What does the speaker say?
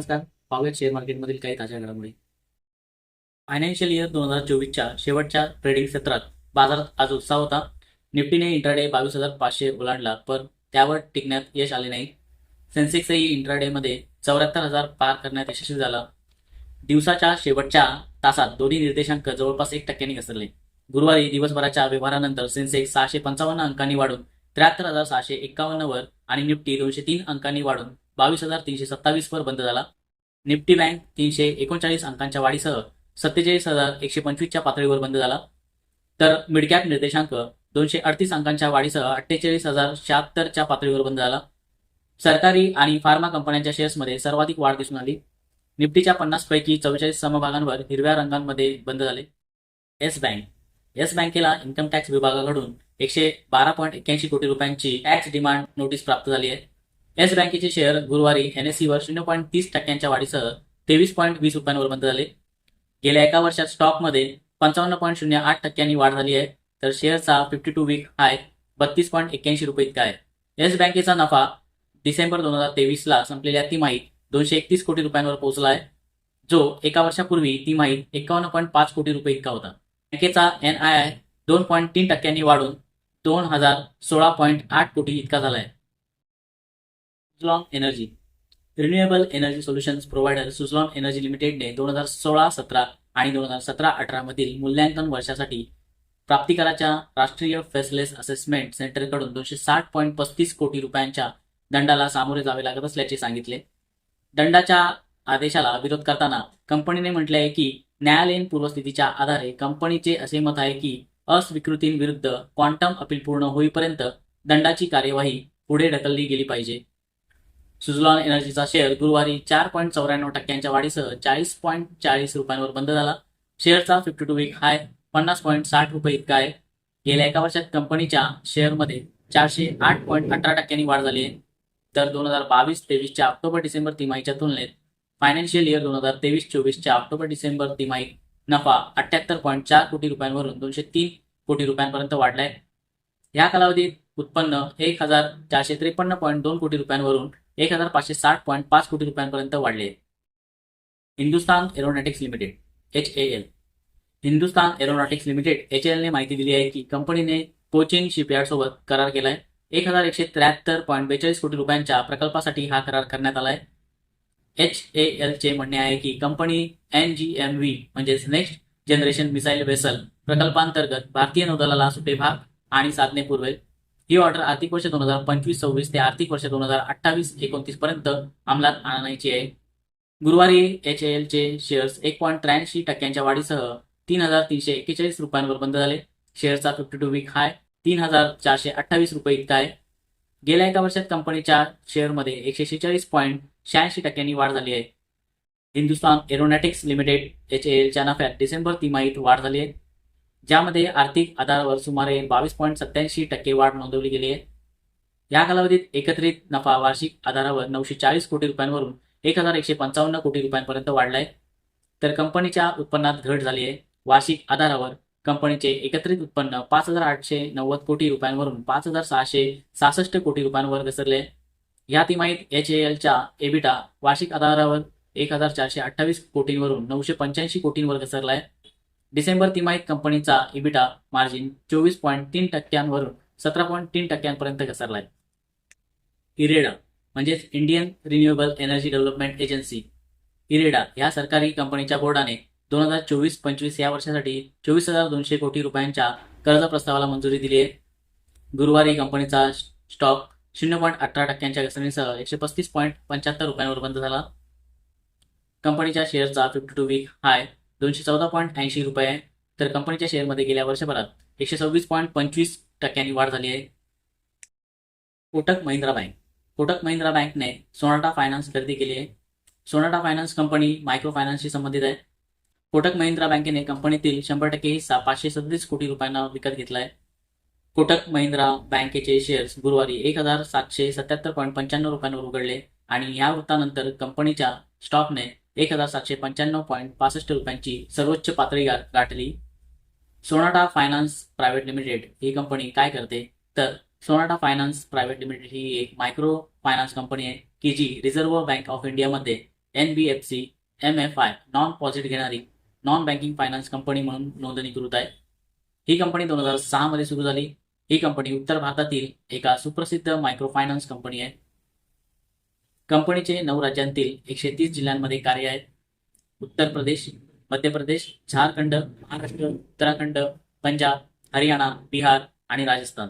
नमस्कार. पाहूयात शेअर मार्केटमधील काही ताज्या घडामोडी. फायनान्शियल इयर दोन हजार चोवीसच्या शेवटच्या ट्रेडिंग सत्रात बाजारात आज उत्साह होता. निफ्टीने इंट्राडे बावीस हजार पाचशे ओलांडला पण त्यावर टिकण्यात यश आले नाही. सेन्सेक्सही इंट्राडेमध्ये चौऱ्याहत्तर हजार पार करण्यात यशस्वी झाला. दिवसाच्या शेवटच्या तासात दोन्ही निर्देशांक जवळपास एक टक्क्यांनी घसरले. गुरुवारी दिवसभराच्या व्यवहारानंतर सेन्सेक्स सहाशे पंचावन्न अंकांनी वाढून त्र्याहत्तर हजार सहाशे एक्कावन्न वर आणि निफ्टी दोनशे तीन अंकांनी वाढून बावीस हजार तीनशे सत्तावीस वर बंद झाला. निफ्टी बँक तीनशे एकोणचाळीस अंकांच्या वाढीसह सत्तेचाळीस हजार एकशे पंचवीसच्या पातळीवर बंद झाला. तर मिडकॅप निर्देशांक दोनशे अडतीस अंकांच्या वाढीसह अठ्ठेचाळीस हजार शहात्तरच्या पातळीवर बंद झाला. सरकारी आणि फार्मा कंपन्यांच्या शेअर्समध्ये सर्वाधिक वाढ दिसून आली. निफ्टीच्या पन्नास पैकी चव्वेचाळीस समभागांवर हिरव्या रंगांमध्ये बंद झाले. येस बँक येस बँकेला इन्कम टॅक्स विभागाकडून एकशे बारा पॉईंट एक्क्याऐंशी कोटी रुपयांची टॅक्स डिमांड नोटीस प्राप्त झाली आहे. येस बँकेचे शेअर गुरुवारी एनएससीवर शून्य पॉईंट तीस टक्क्यांच्या वाढीसह तेवीस पॉईंट वीस रुपयांवर बंद झाले. गेल्या एका वर्षात स्टॉकमध्ये पंचावन्न पॉईंट शून्य आठ टक्क्यांनी वाढ झाली आहे तर शेअरचा फिफ्टी टू वीक हाय बत्तीस पॉईंट एक्क्याऐंशी रुपये इतका आहे. येस बँकेचा नफा डिसेंबर दोन हजार तेवीसला संपलेल्या तिमाहीत दोनशे एकतीस कोटी रुपयांवर पोहोचला आहे जो एका वर्षापूर्वी तिमाहीत एकावन्न पॉईंट पाच कोटी रुपये इतका होता. बँकेचा एन आय आय दोन पॉईंट तीन टक्क्यांनी वाढून दोन हजार सोळा पॉईंट आठ कोटी इतका झाला आहे. Suzlon energy. Renewable energy solutions provider Suzlon energy लिमिटेडने दोन हजार सोळा सतरा आणि दोन हजार सतरा अठरा मधील मूल्यांकन वर्षासाठी प्राप्तिकराच्या राष्ट्रीय फेसलेस असेसमेंट सेंटरकडून दोनशे साठ पॉईंट पस्तीस कोटी रुपयांच्या दंडाला सामोरे जावे लागत असल्याचे सांगितले. दंडाच्या आदेशाला विरोध करताना कंपनीने म्हटले आहे की न्यायालयीन पूर्वस्थितीच्या आधारे कंपनीचे असे मत आहे की अस्वीकृतींविरुद्ध क्वांटम अपील पूर्ण होईपर्यंत दंडाची कार्यवाही पुढे ढकलली गेली पाहिजे. सुझलॉन एनर्जीचा शेअर गुरुवारी चार पॉईंट चौऱ्याण्णव टक्क्यांच्या वाढीसह चाळीस पॉईंट चाळीस रुपयांवर बंद झाला. शेअरचा फिफ्टी टू वीक हाय पन्नास पॉईंट साठ रुपये इतका आहे. गेल्या एका वर्षात कंपनीच्या शेअरमध्ये चारशे आठ पॉईंट अठरा टक्क्यांनी वाढ झाली आहे. तर दोन हजार बावीस तेवीसच्या ऑक्टोबर डिसेंबर तिमाहीच्या तुलनेत फायनान्शियल इयर दोन हजार तेवीस चोवीसच्या ऑक्टोबर डिसेंबर तिमाहीत नफा अठ्याहत्तर पॉईंट चार कोटी रुपयांवरून दोनशे तीन कोटी रुपयांपर्यंत वाढलाय. या कालावधीत उत्पन्न एक हजार चारशे त्रेपन्न पॉईंट दोन कोटी रुपयांवरून एक हजार पाचशे साठ पॉईंट पाच कोटी रुपयांपर्यंत वाढले. Hindustan aeronautics limited H A L. Hindustan aeronautics limited H एलने माहिती दिली आहे की कंपनीने कोचिन शिपयार्ड सोबत करार केलाय. एक हजार एकशे त्र्याहत्तर पॉईंट बेचाळीस कोटी रुपयांच्या प्रकल्पासाठी हा करार करण्यात आलाय. एच ए एलचे म्हणणे आहे की company N G M V म्हणजेच नेक्स्ट जनरेशन मिसाईल वेसल प्रकल्पांतर्गत भारतीय नौदलाला सुटे भाग आणि साधने पुरवेल. ही ऑर्डर आर्थिक वर्ष दोन हजार पंचवीस सव्वीस ते आर्थिक वर्ष दोन हजार अठ्ठावीस एकोणतीस पर्यंत अंमलात आणायची आहे. गुरुवारी एच एल चे शेअर्स एक पॉईंट त्र्याऐंशी टक्क्यांच्या वाढीसह तीन हजार तीनशे एक्केचाळीस रुपयांवर बंद झाले. शेअरचा फिफ्टी टू वीक हाय तीन हजार चारशे अठ्ठावीस रुपये इतका आहे. गेल्या एका वर्षात कंपनीच्या शेअरमध्ये एकशे शेहेचाळीस पॉईंट शहाऐंशी टक्क्यांनी वाढ झाली आहे. Hindustan aeronautics limited H A एलच्या नफ्यात डिसेंबर तिमाहीत वाढ झाली आहे. ज्यामध्ये आर्थिक आधारावर सुमारे बावीस पॉईंट सत्याऐंशी टक्के वाढ नोंदवली गेली आहे. या कालावधीत एकत्रित नफा वार्षिक आधारावर नऊशे चाळीस कोटी रुपयांवरून एक हजार एकशे पंचावन्न कोटी रुपयांपर्यंत वाढलाय. तर कंपनीच्या उत्पन्नात घट झाली आहे. वार्षिक आधारावर कंपनीचे एकत्रित उत्पन्न पाच हजार आठशे नव्वद कोटी रुपयांवरून पाच हजार सहाशे सहासष्ट कोटी रुपयांवर घसरले या तिमाहीत एच ए एलच्या एबिटा वार्षिक आधारावर एक हजार चारशे अठ्ठावीस कोटींवरून नऊशे पंच्याऐंशी कोटींवर घसरला आहे डिसेंबर तिमाहीत कंपनीचा इबिटा मार्जिन चोवीस पॉईंट तीन टक्क्यांवरून सतरा पॉईंट तीन टक्क्यांपर्यंत घसरला आहे इरेडा म्हणजेच Indian renewable energy development agency IREDA या सरकारी कंपनीच्या बोर्डाने दोन हजार चोवीस पंचवीस या वर्षासाठी चोवीस हजार दोनशे कोटी रुपयांच्या कर्ज प्रस्तावाला मंजुरी दिली आहे. गुरुवारी कंपनीचा स्टॉक शून्य पॉईंट अठरा टक्क्यांच्या घसरणीसह एकशे पस्तीस पॉईंट पंच्याहत्तर रुपयांवर बंद झाला. कंपनीच्या शेअरचा फिफ्टी टू वीक हाय दोनशे चौदा पॉईंट ऐंशी रुपये आहे. तर कंपनीच्या शेअरमध्ये गेल्या वर्षभरात एकशे सव्वीस पॉईंट पंचवीस टक्क्यांनी वाढ झाली आहे. कोटक महिंद्रा बँक. कोटक महिंद्रा बँकने सोनाटा फायनान्स खरेदी केली आहे. सोनाटा फायनान्स कंपनी मायक्रो फायनान्सशी संबंधित आहे. कोटक महिंद्रा बँकेने कंपनीतील शंभर टक्के हिस्सा पाचशे सदतीस कोटी रुपयांना विकत घेतलाय. कोटक महिंद्रा बँकेचे शेअर्स गुरुवारी एक हजार सातशे सत्याहत्तर पॉईंट पंच्याण्णव रुपयांवर उघडले आणि या वृत्तानंतर कंपनीच्या स्टॉकने एक हजार सातशे पंच्याण्णव पॉईंट पासष्ट रुपयांची सर्वोच्च पातळी गाठली. सोनाटा फायनान्स प्रायव्हेट लिमिटेड ही कंपनी काय करते? तर सोनाटा फायनान्स प्रायव्हेट लिमिटेड ही एक मायक्रो फायनान्स कंपनी आहे की जी रिझर्व्ह बँक ऑफ इंडियामध्ये N B F C M F I non deposit घेणारी नॉन बँकिंग फायनान्स कंपनी म्हणून नोंदणीकृत आहे. ही कंपनी दोन हजार सहा मध्ये सुरू झाली. ही कंपनी उत्तर भारतातील एका सुप्रसिद्ध मायक्रो फायनान्स कंपनी आहे. कंपनीचे नऊ राज्यांतील एकशे तीस जिल्ह्यांमध्ये कार्य आहेत. उत्तर प्रदेश मध्य प्रदेश झारखंड महाराष्ट्र उत्तराखंड पंजाब हरियाणा बिहार आणि राजस्थान.